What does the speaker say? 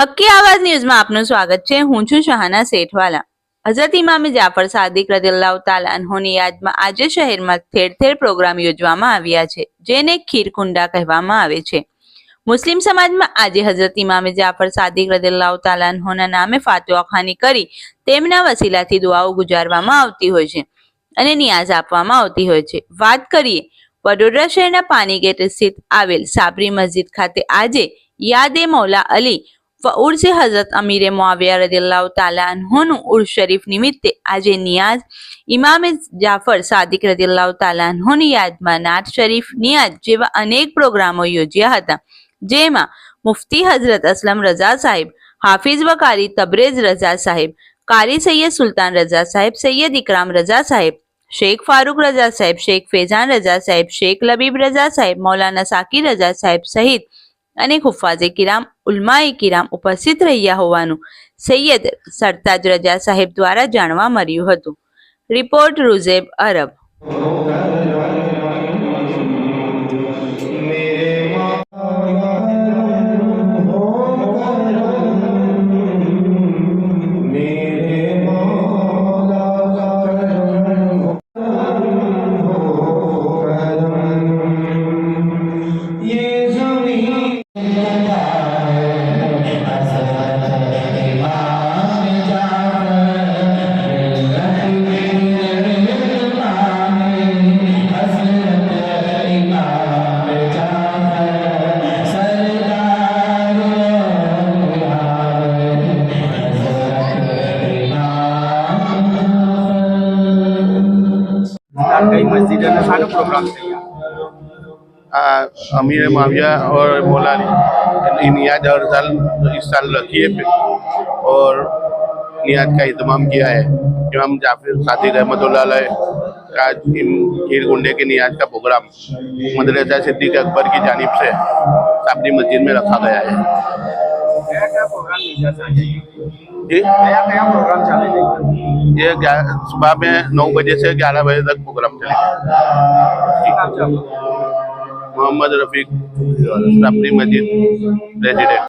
હક્કી આવાજ ન્યૂઝમાં આપનું સ્વાગત છે. હું છું શાહના શેઠવાલા. હઝરત ઇમામે જાફર સાદિક રદિલ્લાહ તાલા યાદમાં આજે શહેરમાં ઠેર ઠેર પ્રોગ્રામ યોજવામાં આવ્યા છે, જેને ખીરકુંડા કહેવામાં આવે છે. મુસ્લિમ સમાજમાં આજે હઝરત ઇમામે જાફર સાદિક રદિલ્લાહ તાલા નામે ફાતવાખાની કરી તેમના વસીલાથી દુઆઓ ગુજારવામાં આવતી હોય છે અને નિયાઝ આપવામાં આવતી હોય છે. વાત કરીએ વડોદરા શહેરના પાનીગેટ સ્થિત આવેલ સાબરી મસ્જિદ ખાતે આજે યાદે મૌલા અલી વ હઝરત અમીરે મુઆવિયા રદિલ્લાહ તાલા અન્હોનું શરીફ નિમિત્તે આજે નિયાઝ, ઇમામે જાફર સાદિક રદિલ્લાહ તાલા યાદમાં નાત શરીફ, નિયાઝ જેવા અનેક પ્રોગ્રામો યોજ્યા હતા. જેમાં મુફતી હઝરત અસલમ રઝા સાહેબ, હાફિઝ વ તબરેજ રઝા સાહેબ, કારી સૈયદ સુલતાન રઝા સાહેબ, સૈયદ ઇકરામ રઝા સાહેબ, શેખ ફારૂક રઝા સાહેબ, શેખ ફેઝાન રઝા સાહેબ, શેખ લબીબ રઝા સાહેબ, મૌલાના સાકી રઝા સાહેબ સહિત અને હુફાઝે કિરામ, ઉલમાએ કિરામ ઉપસ્થિત રહ્યા હોવાનું સૈયદ સરતાજ રજા સાહેબ દ્વારા જાણવા મળ્યું હતું. રિપોર્ટ રૂઝેબ અરબ. अमीर माविया और मौलाना नियाज हर साल, इस साल रखी है और नियाज का इतमाम किया है इमाम जाफिर सादिक अलैह का खीर गुंडे के नियाज का प्रोग्राम मदरसा सिद्दीक अकबर की जानिब से साबरी मस्जिद में रखा गया है। ये कया कया प्रोग्राम चालू ये ग्यारह सुबह में नौ बजे से ग्यारह बजे तक प्रोग्राम चलेगा मोहम्मद रफीक साबरी मस्जिद रेजिडेंट